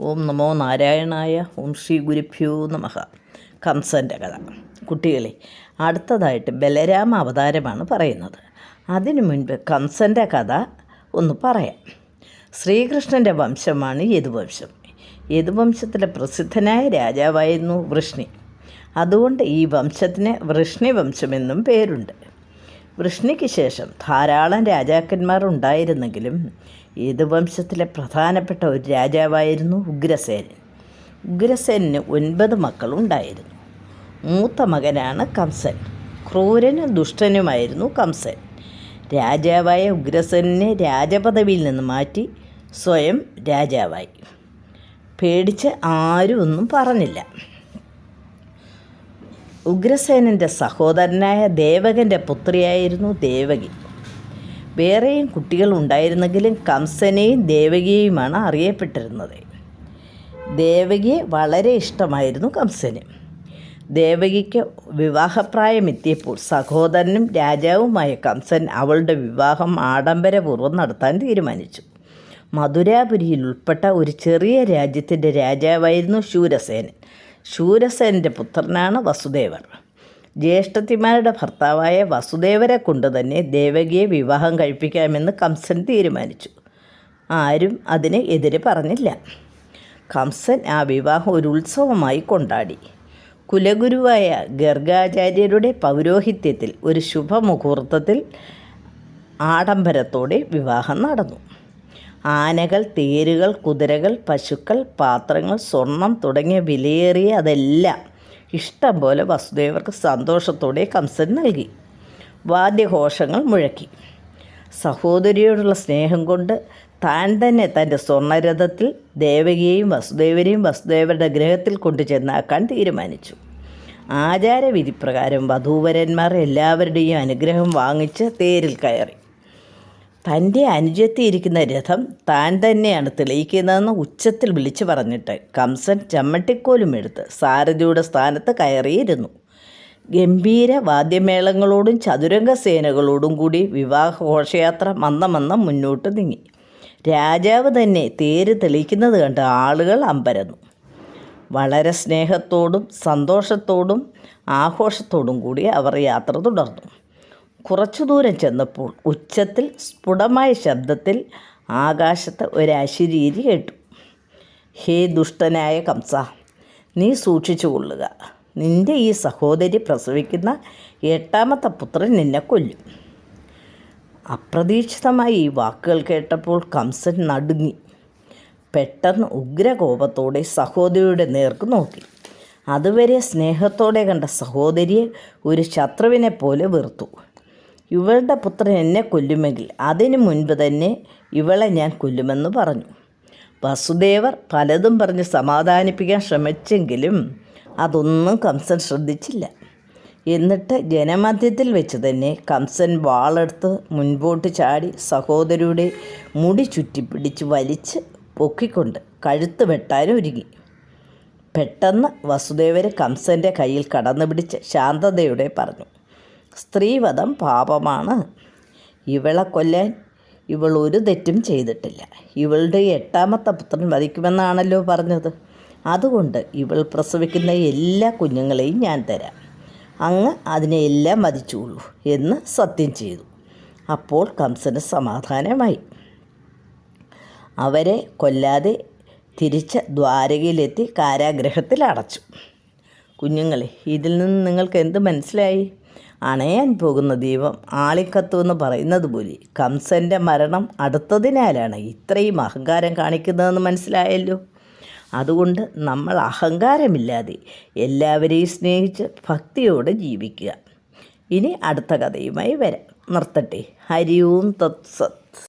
ഓം നമോ നാരായണായ ഓം ശ്രീ ഗുരുഭ്യോ നമഹ കംസന്റെ കഥ. കുട്ടികളെ അടുത്തതായിട്ട് ബലരാമ അവതാരമാണ് പറയുന്നത്. അതിനു മുൻപ് കംസന്റെ കഥ ഒന്ന് പറയാം. ശ്രീകൃഷ്ണന്റെ വംശമാണ് യദുവംശം. യദുവംശത്തിലെ പ്രസിദ്ധനായ രാജാവായിരുന്നു വൃഷ്ണി. അതുകൊണ്ട് ഈ വംശത്തിന് വൃഷ്ണി വംശമെന്നും പേരുണ്ട്. വൃഷ്ണിക്ക് ശേഷം ധാരാളം രാജാക്കന്മാർ ഉണ്ടായിരുന്നെങ്കിലും യദുവംശത്തിലെ പ്രധാനപ്പെട്ട ഒരു രാജാവായിരുന്നു ഉഗ്രസേനൻ. ഉഗ്രസേനന് ഒൻപത് മക്കളുണ്ടായിരുന്നു. മൂത്ത മകനാണ് കംസൻ. ക്രൂരനും ദുഷ്ടനുമായിരുന്നു കംസൻ. രാജാവായ ഉഗ്രസേനെ രാജപദവിയിൽ നിന്ന് മാറ്റി സ്വയം രാജാവായി. പേടിച്ച് ആരും ഒന്നും പറഞ്ഞില്ല. ഉഗ്രസേനന്റെ സഹോദരനായ ദേവകന്റെ പുത്രിയായിരുന്നു ദേവകി. വേറെയും കുട്ടികൾ ഉണ്ടായിരുന്നെങ്കിലും കംസനെയും ദേവകിയെയുമാണ് അറിയപ്പെട്ടിരുന്നത്. ദേവകിയെ വളരെ ഇഷ്ടമായിരുന്നു കംസന്. ദേവകിക്ക് വിവാഹപ്രായമെത്തിയപ്പോൾ സഹോദരനും രാജാവുമായ കംസൻ അവളുടെ വിവാഹം ആഡംബരപൂർവം നടത്താൻ തീരുമാനിച്ചു. മധുരാപുരിയിൽ ഉൾപ്പെട്ട ഒരു ചെറിയ രാജ്യത്തിന്റെ രാജാവായിരുന്നു ശൂരസേനൻ. ശൂരസേനന്റെ പുത്രനാണ് വസുദേവർ. ജ്യേഷ്ഠത്തിമാരുടെ ഭർത്താവായ വസുദേവരെ കൊണ്ട് തന്നെ ദേവകിയെ വിവാഹം കഴിപ്പിക്കാമെന്ന് കംസൻ തീരുമാനിച്ചു. ആരും അതിന് എതിരെ പറഞ്ഞില്ല. കംസൻ ആ വിവാഹം ഒരു ഉത്സവമായി കൊണ്ടാടി. കുലഗുരുവായ ഗർഗാചാര്യരുടെ പൗരോഹിത്യത്തിൽ ഒരു ശുഭമുഹൂർത്തത്തിൽ ആഡംബരത്തോടെ വിവാഹം നടന്നു. ആനകൾ തേരുകൾ കുതിരകൾ പശുക്കൾ പാത്രങ്ങൾ സ്വർണം തുടങ്ങിയ വിലയേറിയ അതെല്ലാം ഇഷ്ടം പോലെ വസുദേവർക്ക് സന്തോഷത്തോടെ കംസൻ നൽകി. വാദ്യഘോഷങ്ങൾ മുഴക്കി. സഹോദരിയോടുള്ള സ്നേഹം കൊണ്ട് താൻ തന്നെ തന്റെ സ്വർണരഥത്തിൽ ദേവകിയെയും വസുദേവനെയും വസുദേവരുടെ ഗ്രഹത്തിൽ കൊണ്ടു ചെന്നാക്കാൻ തീരുമാനിച്ചു. ആചാരവിധിപ്രകാരം വധൂവരന്മാർ എല്ലാവരുടെയും അനുഗ്രഹം വാങ്ങിച്ച് തേരിൽ കയറി. തന്റെ അനുജത്തി ഇരിക്കുന്ന രഥം താൻ തന്നെയാണ് തെളിയിക്കുന്നതെന്ന് ഉച്ചത്തിൽ വിളിച്ചു പറഞ്ഞിട്ട് കംസൻ ചമ്മട്ടിക്കോലും എടുത്ത് സാരഥിയുടെ സ്ഥാനത്ത് കയറിയിരുന്നു. ഗംഭീര വാദ്യമേളങ്ങളോടും ചതുരംഗ സേനകളോടും കൂടി വിവാഹ ഘോഷയാത്ര മന്ദമന്ദം മുന്നോട്ട് നീങ്ങി. രാജാവ് തന്നെ തേര് തെളിയിക്കുന്നത് കണ്ട് ആളുകൾ അമ്പരന്നു. വളരെ സ്നേഹത്തോടും സന്തോഷത്തോടും ആഘോഷത്തോടും കൂടി അവർ യാത്ര തുടർന്നു. കുറച്ചു ദൂരം ചെന്നപ്പോൾ ഉച്ചത്തിൽ സ്ഫുടമായ ശബ്ദത്തിൽ ആകാശത്ത് ഒരു അശരീരി കേട്ടു. ഹേ ദുഷ്ടനായ കംസ നീ സൂക്ഷിച്ചു കൊള്ളുക. നിന്റെ ഈ സഹോദരി പ്രസവിക്കുന്ന എട്ടാമത്തെ പുത്രൻ നിന്നെ കൊല്ലും. അപ്രതീക്ഷിതമായി ഈ വാക്കുകൾ കേട്ടപ്പോൾ കംസൻ നടുങ്ങി. പെട്ടെന്ന് ഉഗ്രകോപത്തോടെ സഹോദരിയുടെ നേർക്ക് നോക്കി. അതുവരെ സ്നേഹത്തോടെ കണ്ട സഹോദരിയെ ഒരു ശത്രുവിനെ പോലെ വെറുത്തു. ഇവളുടെ പുത്രൻ എന്നെ കൊല്ലുമെങ്കിൽ അതിനു മുൻപ് തന്നെ ഇവളെ ഞാൻ കൊല്ലുമെന്ന് പറഞ്ഞു. വസുദേവർ പലതും പറഞ്ഞ് സമാധാനിപ്പിക്കാൻ ശ്രമിച്ചെങ്കിലും അതൊന്നും കംസൻ ശ്രദ്ധിച്ചില്ല. എന്നിട്ട് ജനമധ്യത്തിൽ വെച്ച് തന്നെ കംസൻ വാളെടുത്ത് മുൻപോട്ട് ചാടി സഹോദരിയുടെ മുടി ചുറ്റിപ്പിടിച്ച് വലിച്ച് പൊക്കിക്കൊണ്ട് കഴുത്ത് വെട്ടാൻ ഒരുങ്ങി. പെട്ടെന്ന് വസുദേവരെ കംസന്റെ കയ്യിൽ കടന്നു പിടിച്ച് ശാന്തതയോടെ പറഞ്ഞു. സ്ത്രീവധം പാപമാണ്. ഇവളെ കൊല്ലാൻ ഇവൾ ഒരു തെറ്റും ചെയ്തിട്ടില്ല. ഇവളുടെ എട്ടാമത്തെ പുത്രൻ വധിക്കുമെന്നാണല്ലോ പറഞ്ഞത്. അതുകൊണ്ട് ഇവൾ പ്രസവിക്കുന്ന എല്ലാ കുഞ്ഞുങ്ങളെയും ഞാൻ തരാം. അങ്ങ് അതിനെ എല്ലാം വധിച്ചുള്ളൂ എന്ന് സത്യം ചെയ്തു. അപ്പോൾ കംസന് സമാധാനമായി. അവരെ കൊല്ലാതെ തിരിച്ച് ദ്വാരകയിലെത്തി കാരാഗ്രഹത്തിൽ അടച്ചു കുഞ്ഞുങ്ങളെ ഇതിൽ നിന്ന് നിങ്ങൾക്ക് എന്ത് മനസ്സിലായി? അണയാൻ പോകുന്ന ദീപം ആളിക്കത്തുമെന്ന് പറയുന്നത് പോലെ കംസന്റെ മരണം അടുത്തതിനാലാണ് ഇത്രയും അഹങ്കാരം കാണിക്കുന്നതെന്ന് മനസ്സിലായല്ലോ. അതുകൊണ്ട് നമ്മൾ അഹങ്കാരമില്ലാതെ എല്ലാവരെയും സ്നേഹിച്ച് ഭക്തിയോടെ ജീവിക്കുക. ഇനി അടുത്ത കഥയുമായി വരാം. നിർത്തട്ടെ. ഹരി ഓം തത്സത്.